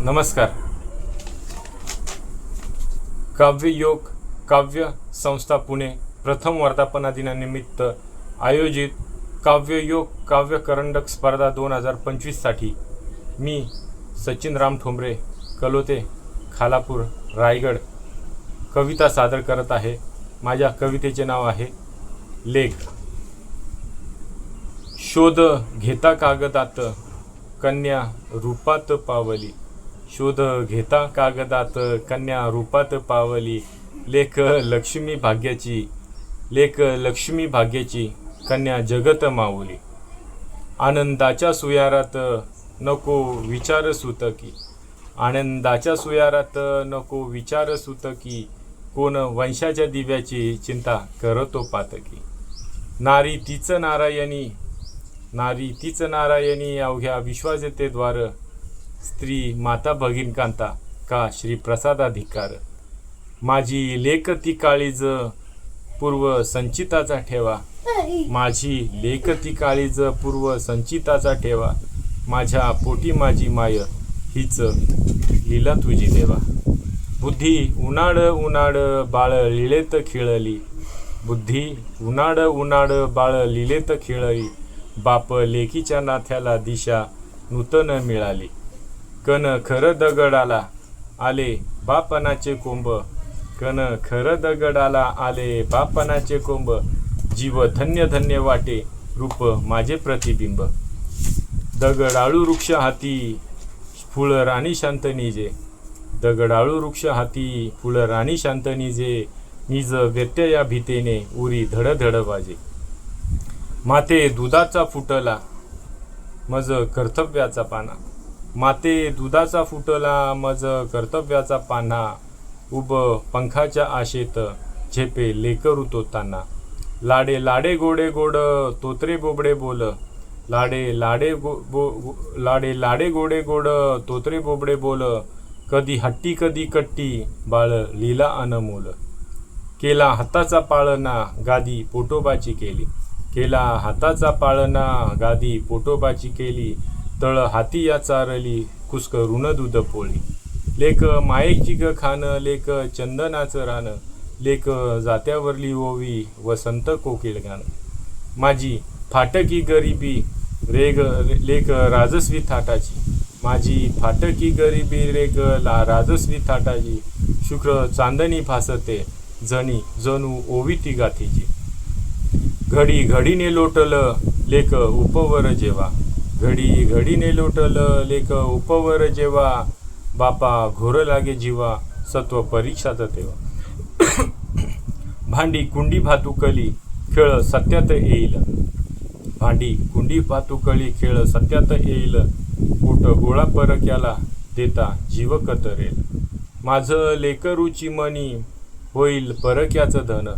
नमस्कार. काव्ययोग काव्य संस्था पुणे प्रथम वर्धापना दिनानिमित्त आयोजित काव्ययोग काव्य करंडक स्पर्धा दोन हजार पंचवीससाठी मी सचिन राम ठोंबरे कलोते खालापूर रायगड कविता सादर करत आहे. माझ्या कवितेचे नाव आहे लेख. शोध घेता कागदात कन्या रूपात पावली. शोध घेता कागदात कन्या रूपात पावली. लेख लक्ष्मी भाग्याची लेख लक्ष्मी भाग्याची कन्या जगत माऊली. आनंदाच्या सुयारात नको विचार सुतकी. आनंदाच्या सुयारात नको विचार सुतकी. कोण वंशाच्या दिव्याची चिंता करतो पातकी. नारी तीच नारायणी नारी तीच नारायणी अवघ्या विश्वासतेद्वार स्त्री माता भगिन कांता का श्री प्रसादाधिकार? माझी लेख ती काळीज पूर्व संचिताचा ठेवा. माझी लेख ती काळीज पूर्व संचिताचा ठेवा. माझ्या पोटी माझी माय हीच लीला तुझी देवा. बुद्धी उन्हाळ उन्हाळ बाळ लिळेत खिळली. बुद्धी उन्हाळ उन्हाळ बाळ लिलेत खिळली. बाप लेकीच्या नाथ्याला दिशा नूतन मिळाली. कन खर दगडाला आले बापनाचे कोंब. कन खर दगडाला आले बापनाचे कोंब. जीव धन्य धन्य वाटे रूप माझे प्रतिबिंब. दगडाळू वृक्ष हाती फुल राणी शांत निजे. दगडाळू वृक्ष हाती फुल राणी शांत निजे. निज व्यत्यया भीतेने उरी धड धड वाजे. माते दुधाचा फुटला मज कर्तव्याचा पाना. माते दुधाचा फुटला मज कर्तव्याचा पाना उब पंखाच्या आशेत झेपे लेकरू तोताना लाडे लाडे गोडे गोड तोत्रे बोबडे बोल. लाडे लाडे गो बो लाडे लाडे गोडे गोड तोत्रे बोबडे बोल. कधी हट्टी कधी कट्टी बाळ लीला अनमोल केला हाताचा पाळणा गादी पोटोबाची केली. केला हाताचा पाळणा गादी पोटोबाची केली. तळ हाती या चारली कुसक ऋण दूध पोळी. लेक मायेची ग खाणं लेक चंदनाचं रान लेक जात्यावरली ओवी वसंत कोकिळ गाणं. माझी फाटकी गरिबी रेग लेक राजस्वी थाटाची. माझी फाटकी गरिबी रेग ला राजस्वी थाटाची. शुक्र चांदणी फासते जणी जणू ओवी ती गाथीची. घडी घडीने लोटलं लेख उपवर जेवा. घडी घडीने लोटल लेख उपवर जेव्हा बापा घोर लागे जीवा सत्व परीक्षात तेव्हा. भांडी कुंडी भातुकली खेळ सत्यात येईल. भांडी कुंडी भातुकली खेळ सत्यात येईल. पोट गोळा परक्याला देता जीव कतरेल माझं लेकरूची मनी होईल परक्याचं धन.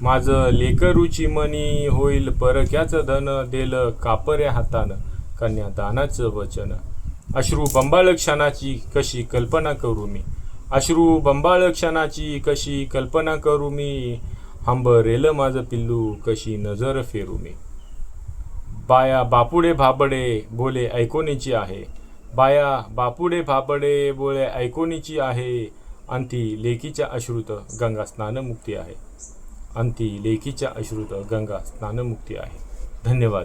माझं लेकरूची मनी होईल परक्याचं धन देल कापऱ्या हातानं. कन्यादानाचं वचन. अश्रू बंबाळक्षणाची कशी कल्पना करू मी? अश्रू बंबाळक्षणाची कशी कल्पना करू मी? हंबरेल माझं पिल्लू कशी नजर फेरू मी? बाया बापुडे भाबडे बोले ऐकोनीची आहे. बाया बापुडे भाबडे बोले ऐकोनीची आहे. अंती लेकीच्या अश्रुत गंगा स्नानमुक्ती आहे. अंती लेकीच्या अश्रुत गंगा स्नानमुक्ती आहे. धन्यवाद.